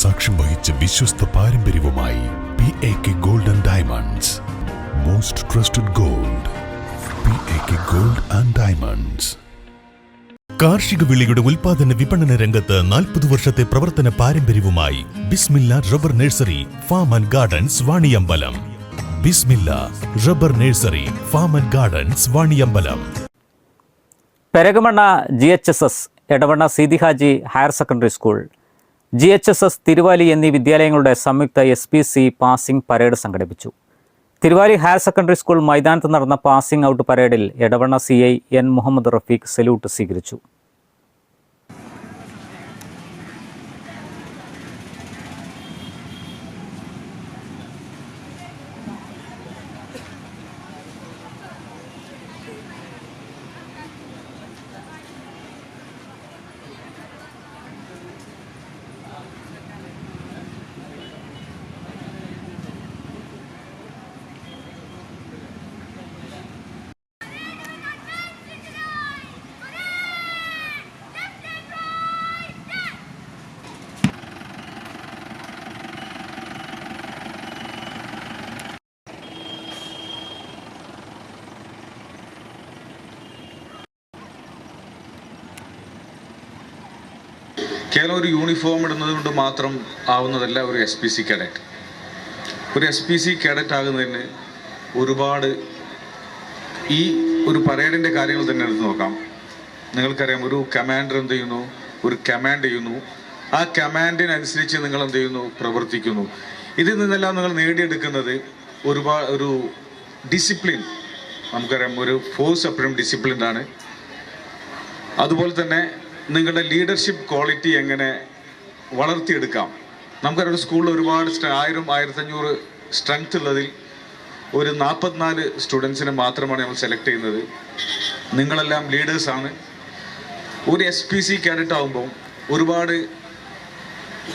സാക്ഷ്യം വഹിച്ച വിശ്വസ്ത പാരമ്പര്യവുമായി P A K gold and diamonds most trusted gold P A K gold and diamonds കാർഷിക വിളിയുടെ ഉൽപാദന വിപണന രംഗത്ത് നാൽപ്പത് വർഷത്തെ പ്രവർത്തന പാരമ്പര്യവുമായി Bismilla rubber nursery farm and gardens Vaniyambalam. Bismilla rubber nursery farm and gardens Vaniyambalam. Perakamanna G H S S Edavanna Seethihaji higher secondary school. G H S S Thiruvali എന്നീ വിദ്യാലയങ്ങളുടെ സംയുക്ത S P C passing parade സംഘടിപ്പിച്ചു. Thiruvali higher secondary school മൈതാനത്ത് നടന്ന passing out പരേഡിൽ Edavanna C I N Muhammad Rafeeq salute സ്വീകരിച്ചു. കേവലം ഒരു യൂണിഫോം ഇടുന്നത് കൊണ്ട് മാത്രം ആവുന്നതല്ല ഒരു എസ് പി സി കേഡറ്റ് ഒരു എസ് പി സി കേഡറ്റ് ആകുന്നതിന് ഒരുപാട് ഈ ഒരു പരേഡിന്റെ കാര്യങ്ങൾ തന്നെ എടുത്ത് നോക്കാം. നിങ്ങൾക്കറിയാം ഒരു കമാൻഡർ എന്ത് ചെയ്യുന്നു? ഒരു കമാൻഡ് ചെയ്യുന്നു. ആ കമാൻഡിനനുസരിച്ച് നിങ്ങൾ എന്ത് ചെയ്യുന്നു? പ്രവർത്തിക്കുന്നു. ഇതിൽ നിന്നെല്ലാം നിങ്ങൾ നേടിയെടുക്കുന്നത് ഒരുപാട് ഒരു ഡിസിപ്ലിൻ നമുക്കറിയാം ഒരു ഫോഴ്സ് എപ്പോഴും ഡിസിപ്ലിൻഡാണ് അതുപോലെ തന്നെ നിങ്ങളുടെ ലീഡർഷിപ്പ് ക്വാളിറ്റി എങ്ങനെ വളർത്തിയെടുക്കാം? നമുക്കറിയാം സ്കൂളിൽ ഒരുപാട് ആയിരം ആയിരത്തഞ്ഞൂറ് സ്ട്രെങ്ത് ഉള്ളതിൽ ഒരു നാൽപ്പത്തിനാല് സ്റ്റുഡൻസിനെ മാത്രമാണ് നമ്മൾ സെലക്ട് ചെയ്യുന്നത്. നിങ്ങളെല്ലാം ലീഡേഴ്സാണ് ഒരു എസ് പി സി കാഡറ്റ് ആകുമ്പോൾ ഒരുപാട്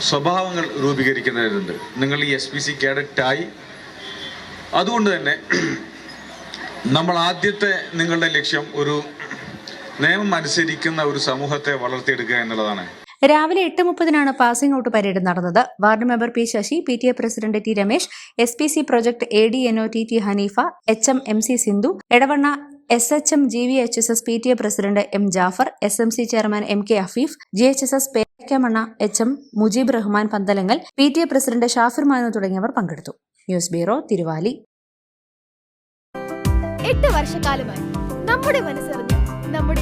സ്വഭാവങ്ങൾ രൂപീകരിക്കുന്നവരുണ്ട്. നിങ്ങൾ ഈ എസ് പി സി കാഡറ്റായി അതുകൊണ്ട് തന്നെ നമ്മൾ ആദ്യത്തെ നിങ്ങളുടെ ലക്ഷ്യം ഒരു നിയമം അനുസരിക്കുന്ന ഒരു സമൂഹത്തെ വളർത്തിയെടുക്കുക എന്നുള്ളതാണ്. രാവിലെ എട്ട് മുപ്പതിനാണ് പാസിംഗ് ഔട്ട് പരേഡ് നടന്നത്. Ward member P Sasi P T A president T Ramesh S P C project A D N O T T Haneefa H M M C Sindhu Edavanna S H M G V H S S P T A president M Jafar S M C chairman M K Afeef G H S S Pekkamanna H M Mujeeb Rahman Panthalangal P T A president Shafir Manu തുടങ്ങിയവർ പങ്കെടുത്തു. News bureau Thiruvali. എട്ട് വർഷക്കാലമായി നമ്മുടെ നമ്മുടെ